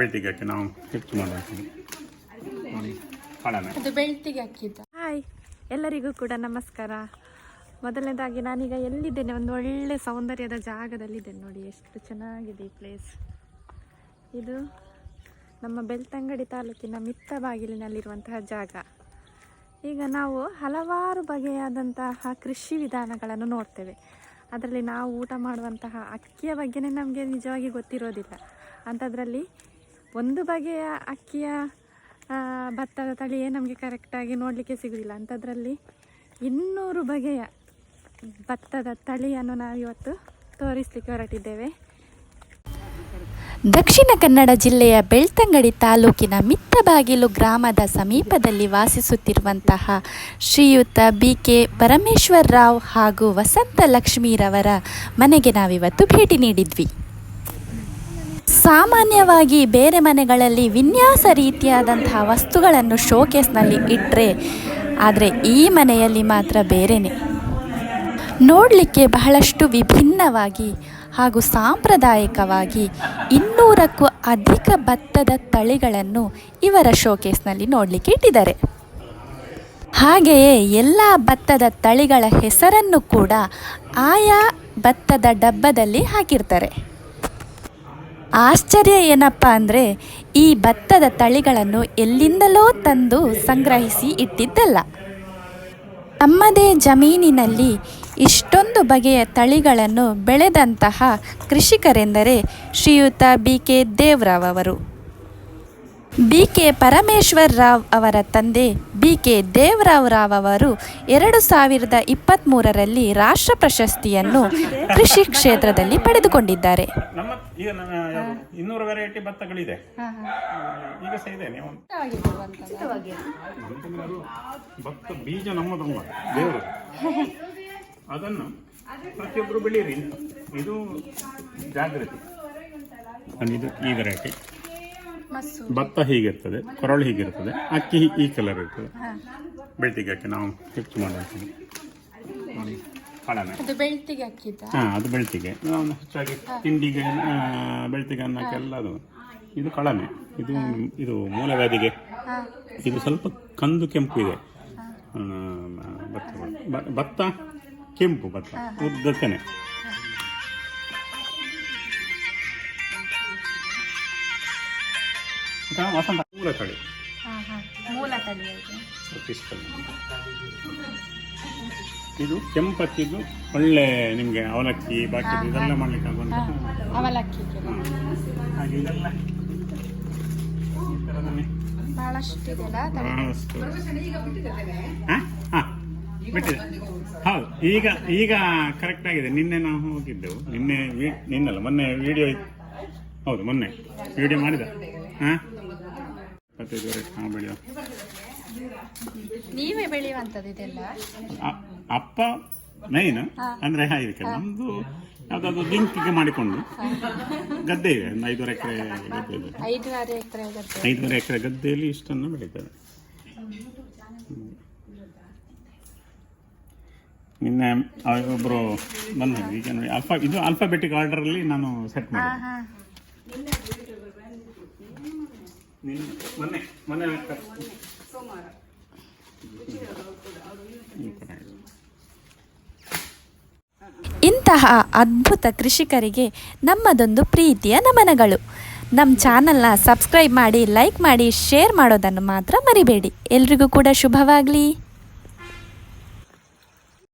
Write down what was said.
ಬೆಳ್ತಿಗೆ ಹಾಕಿ ನಾವು ಹೆಚ್ಚು ನೋಡಿ ಅದು ಬೆಳ್ತಿಗೆ ಹಾಕಿದ್ದು. ಹಾಯ್ ಎಲ್ಲರಿಗೂ ಕೂಡ ನಮಸ್ಕಾರ. ಮೊದಲನೇದಾಗಿ ನಾನೀಗ ಎಲ್ಲಿದ್ದೇನೆ? ಒಂದು ಒಳ್ಳೆ ಸೌಂದರ್ಯದ ಜಾಗದಲ್ಲಿದ್ದೇನೆ ನೋಡಿ ಎಷ್ಟು ಚೆನ್ನಾಗಿದೆ ಈ ಪ್ಲೇಸ್ ಇದು ನಮ್ಮ ಬೆಳ್ತಂಗಡಿ ತಾಲೂಕಿನ ಮಿತ್ತ ಬಾಗಿಲಿನಲ್ಲಿರುವಂತಹ ಜಾಗ. ಈಗ ನಾವು ಹಲವಾರು ಬಗೆಯಾದಂತಹ ಕೃಷಿ ವಿಧಾನಗಳನ್ನು ನೋಡ್ತೇವೆ. ಅದರಲ್ಲಿ ನಾವು ಊಟ ಮಾಡುವಂತಹ ಅಕ್ಕಿಯ ಬಗ್ಗೆನೇ ನಮಗೆ ನಿಜವಾಗಿ ಗೊತ್ತಿರೋದಿಲ್ಲ. ಅಂಥದ್ರಲ್ಲಿ ಒಂದು ಬಗೆಯ ಅಕ್ಕಿಯ ಭತ್ತದ ತಳಿಯೇ ನಮಗೆ ಕರೆಕ್ಟಾಗಿ ನೋಡಲಿಕ್ಕೆ ಸಿಗುವುದಿಲ್ಲ ಅಂಥದ್ರಲ್ಲಿ ಇನ್ನೂರು ಬಗೆಯ ಭತ್ತದ ತಳಿಯನ್ನು ನಾವು ಇವತ್ತು ತೋರಿಸಲಿಕ್ಕೆ ಹೊರಟಿದ್ದೇವೆ. ದಕ್ಷಿಣ ಕನ್ನಡ ಜಿಲ್ಲೆಯ ಬೆಳ್ತಂಗಡಿ ತಾಲೂಕಿನ ಮಿತ್ತಬಾಗಿಲು ಗ್ರಾಮದ ಸಮೀಪದಲ್ಲಿ ವಾಸಿಸುತ್ತಿರುವಂತಹ ಶ್ರೀಯುತ ಬಿ ಕೆ ಪರಮೇಶ್ವರ್ ರಾವ್ ಹಾಗೂ ವಸಂತ ಲಕ್ಷ್ಮೀರವರ ಮನೆಗೆ ನಾವಿವತ್ತು ಭೇಟಿ ನೀಡಿದ್ವಿ. ಸಾಮಾನ್ಯವಾಗಿ ಬೇರೆ ಮನೆಗಳಲ್ಲಿ ವಿನ್ಯಾಸ ರೀತಿಯಾದಂತಹ ವಸ್ತುಗಳನ್ನು ಶೋಕೇಸ್ನಲ್ಲಿ ಇಟ್ಟರೆ ಆದರೆ ಈ ಮನೆಯಲ್ಲಿ ಮಾತ್ರ ಬೇರೆಯೇ ನೋಡಲಿಕ್ಕೆ ಬಹಳಷ್ಟು ವಿಭಿನ್ನವಾಗಿ ಹಾಗೂ ಸಾಂಪ್ರದಾಯಿಕವಾಗಿ ಇನ್ನೂರಕ್ಕೂ ಅಧಿಕ ಭತ್ತದ ತಳಿಗಳನ್ನು ಇವರ ಶೋಕೇಸ್ನಲ್ಲಿ ನೋಡಲಿಕ್ಕೆ ಇಟ್ಟಿದ್ದಾರೆ. ಹಾಗೆಯೇ ಎಲ್ಲ ಭತ್ತದ ತಳಿಗಳ ಹೆಸರನ್ನು ಕೂಡ ಆಯಾ ಭತ್ತದ ಡಬ್ಬದಲ್ಲಿ ಹಾಕಿರ್ತಾರೆ. ಆಶ್ಚರ್ಯ ಏನಪ್ಪ ಅಂದರೆ ಈ ಭತ್ತದ ತಳಿಗಳನ್ನು ಎಲ್ಲಿಂದಲೋ ತಂದು ಸಂಗ್ರಹಿಸಿ ಇಟ್ಟಿದ್ದಲ್ಲ. ನಮ್ಮದೇ ಜಮೀನಿನಲ್ಲಿ ಇಷ್ಟೊಂದು ಬಗೆಯ ತಳಿಗಳನ್ನು ಬೆಳೆದಂತಹ ಕೃಷಿಕರೆಂದರೆ ಶ್ರೀಯುತ ಬಿ ಕೆ ದೇವರಾವ್ ಅವರು. ಬಿ ಕೆ ಪರಮೇಶ್ವರ್ ರಾವ್ ಅವರ ತಂದೆ ಬಿ ಕೆ ದೇವರಾವ್ ರಾವ್ ಅವರು ಎರಡು ಸಾವಿರದ ಇಪ್ಪತ್ತ್ಮೂರರಲ್ಲಿ ರಾಷ್ಟ್ರ ಪ್ರಶಸ್ತಿಯನ್ನು ಕೃಷಿ ಕ್ಷೇತ್ರದಲ್ಲಿ ಪಡೆದುಕೊಂಡಿದ್ದಾರೆ. ನಮ್ಮ ಈಗ ನನ್ನ ಯಾವುದು? ಇನ್ನೂರು ವೆರೈಟಿ ಭತ್ತಗಳಿದೆ. ಈಗ ಸಹ ಇದೆ ನೀವು ಭತ್ತ. ಬೀಜ ದೇವರು. ಅದನ್ನು ಪ್ರತಿಯೊಬ್ಬರು ಬೆಳೀರಿ. ಇದು ಜಾಗೃತಿ. ಇದು ಈ ವೆರೈಟಿ ಭತ್ತ ಹೀಗಿರ್ತದೆ ಕೊರಳು ಹೀಗಿರ್ತದೆ ಅಕ್ಕಿ ಈ ಕಲರ್ ಇರ್ತದೆ. ಬೆಳ್ತಿಗೆ ಅಕ್ಕಿ ನಾವು ಹೆಚ್ಚು ಮಾಡಿರ್ತೀವಿ ನೋಡಿ ಕಾಳನ ಅದು ಬೆಳ್ತಿಗೆ ಹಾಂ ಅದು ಬೆಳ್ತಿಗೆ. ನಾವು ಹೆಚ್ಚಾಗಿ ತಿಂಡಿಗೆ ಬೆಳ್ತಿಗೆ ಅನ್ನಕ್ಕೆಲ್ಲ ಅದು. ಇದು ಕಳಮೆ ಇದು ಇದು ಮೂಲವ್ಯಾಧಿಗೆ. ಇದು ಸ್ವಲ್ಪ ಕಂದು ಕೆಂಪು ಇದೆ. ಭತ್ತ. ಭತ್ತ ಕೆಂಪು ಭತ್ತ. ಉದ್ದಕ್ಕನೆ. ವಸಂತ. ಮೂಲ ತಳಿ. ಹಾಂ ಹಾಂ. ಮೂಲ ತಳಿ ಇದು ಪ್ರತಿಷ್ಠೆ. ಇದು ಕೆಂಪಕ್ಕಿದ್ದು ಒಳ್ಳೆ ನಿಮಗೆ ಅವಲಕ್ಕಿ ಬಾಕಿ ಇದೆಲ್ಲ ಮಾಡ್ಲಿಕ್ಕೆ ಆಗುವಂತ ಅವಲಕ್ಕಿ ಹಾಗೆ ಇದೆಲ್ಲ. ಈ ಥರದಲ್ಲಿ ಬಹಳಷ್ಟು ಹಾ? ಹಾ, ಬಿಟ್ಟಿದೆ. ಹೌದು. ಈಗ ಈಗ ಕರೆಕ್ಟ್ ಆಗಿದೆ. ನಿನ್ನೆ ನಾವು ಹೋಗಿದ್ದೆವು. ನಿನ್ನೆ ವಿ- ನಿನ್ನಲ್ಲ ಮೊನ್ನೆ ವಿಡಿಯೋ ಹೌದು ಮೊನ್ನೆ. ವಿಡಿಯೋ ಮಾಡಿದ. ಹಾ? ಇಪ್ಪತ್ತೈದು ನಾವು ಬೆಳೆಯೋ. ನೀವೇ ಬೆಳೆಯುವಂಥದ್ದು ಇದೆಲ್ಲ? ಅ- ಅಪ್ಪ ಮೈನ್ ಅಂದ್ರೆ ಇದಕ್ಕೆ ನಮ್ದು ಯಾವ್ದಾದ್ರು ಲಿಂಕಿಗೆ ಮಾಡಿಕೊಂಡು ಗದ್ದೆ ಇದೆ ಒಂದು ಐದೂವರೆ ಎಕರೆ ಗದ್ದೆ ಇದೆ. ಐದೂವರೆ ಎಕರೆ ಗದ್ದೆ. ಐದೂವರೆ ಎಕರೆ ಗದ್ದೆಯಲ್ಲಿ ಇಷ್ಟನ್ನು ಬೆಳೀತಾರೆ. ನಿನ್ನೆ ಒಬ್ಬರು ಒಬ್ರು ಬಂದರು ಈಗ ನೋಡಿ ಅಲ್ಫಾ ಇದು ಆಲ್ಫಾಬೆಟಿಕ್ ಆರ್ಡರಲ್ಲಿ ನಾನು ಸೆಟ್ ಮಾಡಿದೆ ಹಾ. ನಿನ್ನೆ ಮೊನ್ನೆ ಮೊನ್ನೆ ಸೋಮವಾರ. ಇಂತಹ ಅದ್ಭುತ ಕೃಷಿಕರಿಗೆ ನಮ್ಮದೊಂದು ಪ್ರೀತಿಯ ನಮನಗಳು. ನಮ್ಮ ಚಾನಲ್ನ ಸಬ್ಸ್ಕ್ರೈಬ್ ಮಾಡಿ ಲೈಕ್ ಮಾಡಿ ಶೇರ್ ಮಾಡೋದನ್ನು ಮಾತ್ರ ಮರಿಬೇಡಿ. ಎಲ್ರಿಗೂ ಕೂಡ ಶುಭವಾಗಲಿ.